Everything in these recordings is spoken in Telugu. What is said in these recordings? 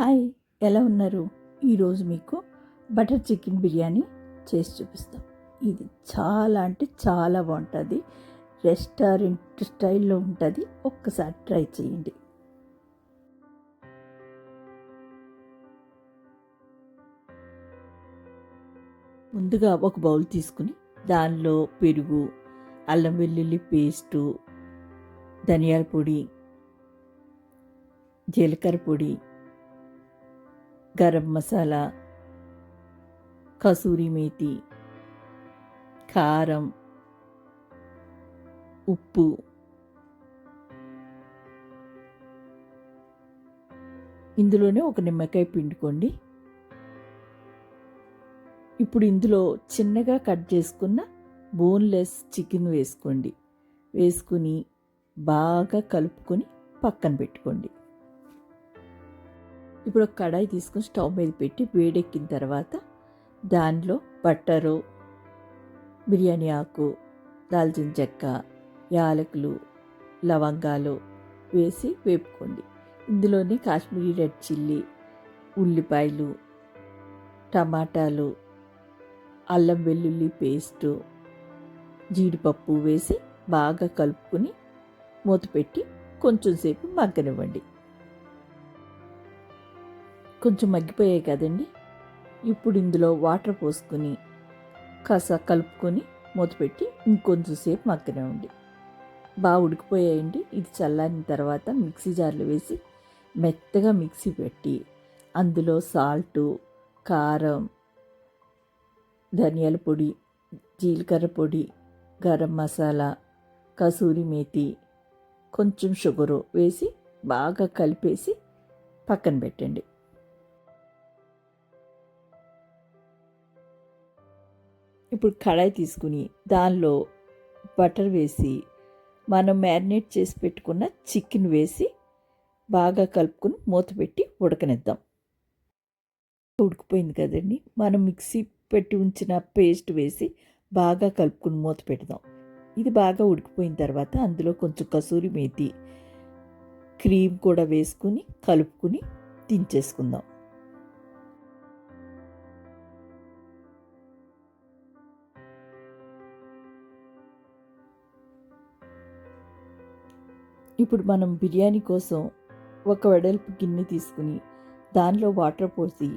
హాయ్ ఎలా ఉన్నారు? ఈరోజు మీకు బటర్ చికెన్ బిర్యానీ చేసి చూపిస్తాం. ఇది చాలా అంటే చాలా బాగుంటుంది. రెస్టారెంట్ స్టైల్లో ఉంటుంది. ఒక్కసారి ట్రై చేయండి. ముందుగా ఒక బౌల్ తీసుకుని దానిలో పెరుగు అల్లం వెల్లుల్లి పేస్టు ధనియాల పొడి జీలకర్ర పొడి గరం మసాలా కసూరి మేతి కారం ఉప్పు. ఇందులోనే ఒక నిమ్మకాయ పిండుకోండి. ఇప్పుడు ఇందులో చిన్నగా కట్ చేసుకున్న బోన్లెస్ చికెన్ వేసుకోండి. వేసుకుని బాగా కలుపుకొని పక్కన పెట్టుకోండి. ఇప్పుడు ఒక కడాయి తీసుకొని స్టవ్ మీద పెట్టి వేడెక్కిన తర్వాత దానిలో బట్టరు బిర్యానీ ఆకు దాల్చిన చెక్క యాలకులు లవంగాలు వేసి వేపుకోండి. ఇందులోనే కాశ్మీరీ రెడ్ చిల్లీ ఉల్లిపాయలు టమాటాలు అల్లం వెల్లుల్లి పేస్టు జీడిపప్పు వేసి బాగా కలుపుకొని మూత పెట్టి కొంచెం సేపు మగ్గనివ్వండి. కొంచెం మగ్గిపోయాయి కదండి. ఇప్పుడు ఇందులో వాటర్ పోసుకొని కాస కలుపుకొని మూతపెట్టి ఇంకొంచెంసేపు ఇంకొంచెం మగ్గనివ్వండి. బాగా ఉడికిపోయాయండి. ఇది చల్లారిన తర్వాత మిక్సీ జార్లో వేసి మెత్తగా మిక్సీ పెట్టి అందులో సాల్టు కారం ధనియాల పొడి జీలకర్ర పొడి గరం మసాలా కసూరి మేతి కొంచెం షుగరు వేసి బాగా కలిపేసి పక్కన పెట్టండి. ఇప్పుడు కడాయి తీసుకుని దానిలో బటర్ వేసి మనం మ్యారినేట్ చేసి పెట్టుకున్న చికెన్ వేసి బాగా కలుపుకొని మూత పెట్టి ఉడకనిద్దాం. ఉడికిపోయింది కదండి. మనం మిక్సీ పెట్టి ఉంచిన పేస్ట్ వేసి బాగా కలుపుకుని మూత పెడదాం. ఇది బాగా ఉడికిపోయిన తర్వాత అందులో కొంచెం కసూరి మేతి క్రీమ్ కూడా వేసుకుని కలుపుకుని దించేసుకుందాం. ఇప్పుడు మనం బిర్యానీ కోసం ఒక వెడల్పు గిన్నె తీసుకుని దానిలో వాటర్ పోసి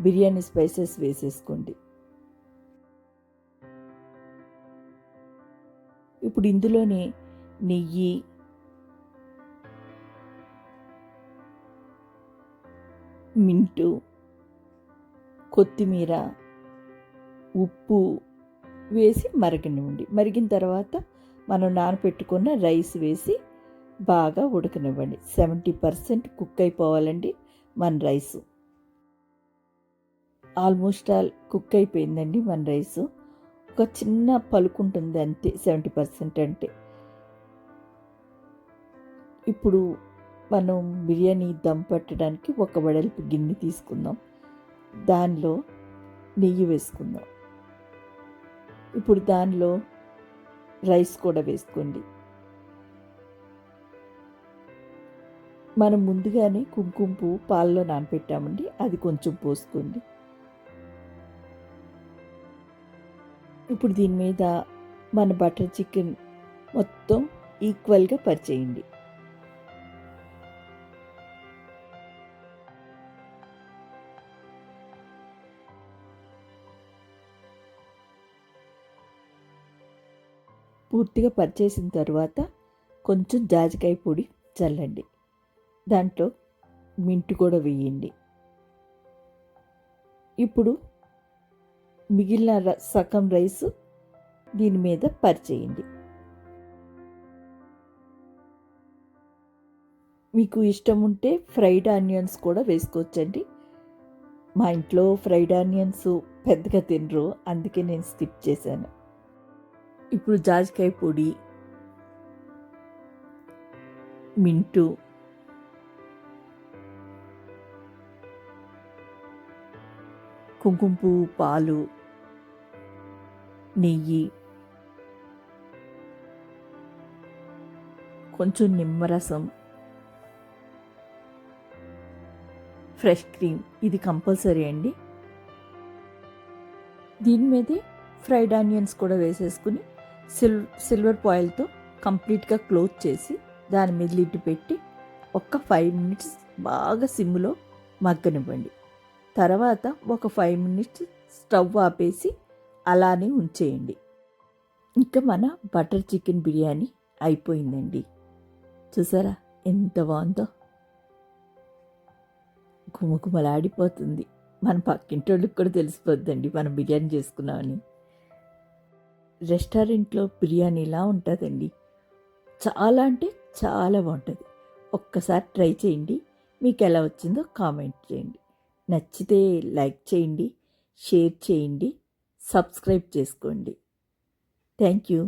బిర్యానీ స్పైసెస్ వేసేసుకోండి. ఇప్పుడు ఇందులోనే నెయ్యి మింటు కొత్తిమీర ఉప్పు వేసి మరగనివ్వండి. మరిగిన తర్వాత మనం నానపెట్టుకున్న రైస్ వేసి బాగా ఉడకనివ్వండి. సెవెంటీ పర్సెంట్ కుక్ అయిపోవాలండి మన రైస్. ఆల్మోస్ట్ ఆల్ కుక్ అయిపోయిందండి మన రైస్. ఒక చిన్న పలుకుంటుంది అంతే సెవెంటీ పర్సెంట్ అంటే. ఇప్పుడు మనం బిర్యానీ దమ్ పట్టడానికి ఒక వెడల్పు గిన్నె తీసుకుందాం. దానిలో నెయ్యి వేసుకుందాం. ఇప్పుడు దానిలో రైస్ కూడా వేసుకోండి. మనం ముందుగానే కుంకుమ పువ్వు పాలలో నానపెట్టామండి అది కొంచెం పోసుకోండి. ఇప్పుడు దీని మీద మన బటర్ చికెన్ మొత్తం ఈక్వల్గా పరిచేయండి. పూర్తిగా పరిచేసిన తర్వాత కొంచెం జాజికాయ పొడి చల్లండి. దాంట్లో మింటు కూడా వేయండి. ఇప్పుడు మిగిలిన సగం రైస్ దీని మీద పరిచేయండి మీకు ఇష్టం ఉంటే ఫ్రైడ్ ఆనియన్స్ కూడా వేసుకోవచ్చండి. మా ఇంట్లో ఫ్రైడ్ ఆనియన్స్ పెద్దగా తినరు అందుకే నేను స్కిప్ చేశాను. ఇప్పుడు జాజికాయ పొడి మింటు కుంకుమ పువ్వు పాలు నెయ్యి కొంచెం నిమ్మరసం ఫ్రెష్ క్రీమ్. ఇది కంపల్సరీ అండి. దీని మీదే ఫ్రైడ్ ఆనియన్స్ కూడా వేసేసుకుని సిల్ సిల్వర్ పాయిల్తో కంప్లీట్గా క్లోజ్ చేసి దాని మీద లిడ్ పెట్టి ఒక్క ఫైవ్ మినిట్స్ బాగా సిమ్లో మగ్గనివ్వండి. తర్వాత ఒక ఫైవ్ మినిట్స్ స్టవ్ ఆపేసి అలానే ఉంచేయండి. ఇంకా మన బటర్ చికెన్ బిర్యానీ అయిపోయిందండి. చూసారా ఎంత బాగుందో? గుమగుమలాడిపోతుంది మన పక్కింటి వాళ్ళకి కూడా తెలిసిపోద్దండి మనం బిర్యానీ చేసుకున్నామని. రెస్టారెంట్లో బిర్యానీ ఇలా ఉంటుందండి? చాలా అంటే చాలా బాగుంటుంది. ఒక్కసారి ట్రై చేయండి. మీకు ఎలా వచ్చిందో కామెంట్ చేయండి. నచ్చితే లైక్ చేయండి షేర్ చేయండి సబ్స్క్రైబ్ చేసుకోండి. Thank you.